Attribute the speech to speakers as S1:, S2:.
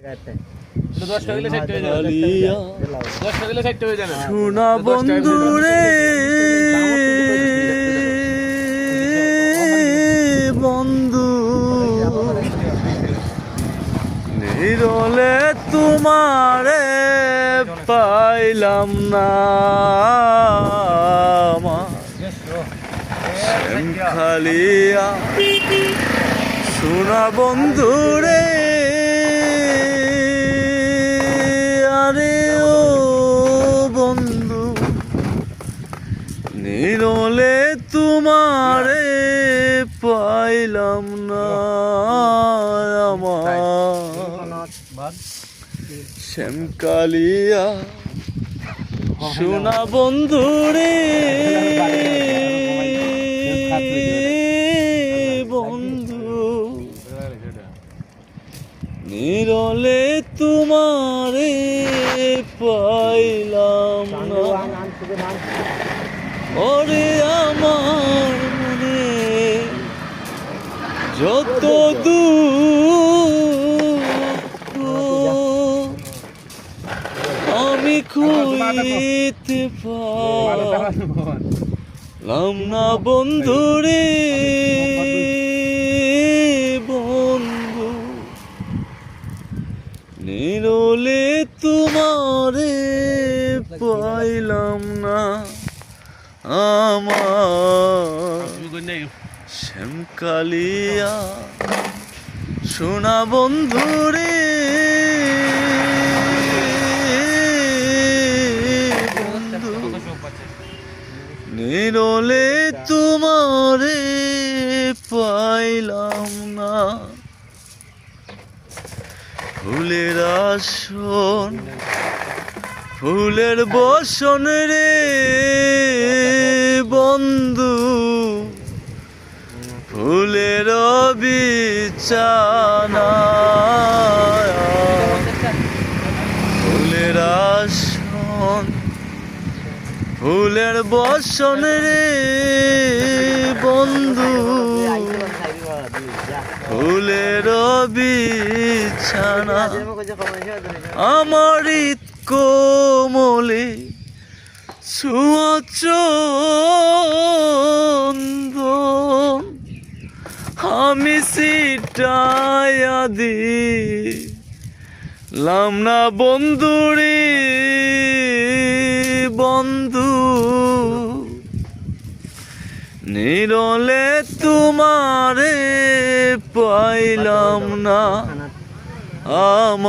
S1: দশটা দিলে ষাটটা হয়ে যাবে
S2: কালিয়া
S1: দশটা দিলে ষাটটা হয়ে যাবে
S2: সোনা বন্ধু রে বন্ধু নিরলে তোমারে পাইলাম না। খালিয়া সোনা বন্ধু পাইলাম না আমার শ্যামকালিয়া। সোনা বন্ধু রে বন্ধু। নিরলে তোমারে পাইলাম না। ওরে আমার যত দুঃখ আমি খুইতে পারলাম না বন্ধুরে বন্ধু। নিরলে তোমারে পাইলাম না আমার। শ্যামকালিয়া সোনা বন্ধুরে বন্ধু নিরলে তোমারে পাইলাম না। ফুলের আসন ফুলের বসন রে বন্ধু। ফুলের বিছানা ফুলের আসন ফুলের বসন রে বন্ধু। ফুলের বিছানা আমার কোমলে ছোঁয়া চন্দন আমি সিটায়া দি লাম না বন্ধুরে বন্ধু। নিরলে তোমারে পাইলাম না। আমার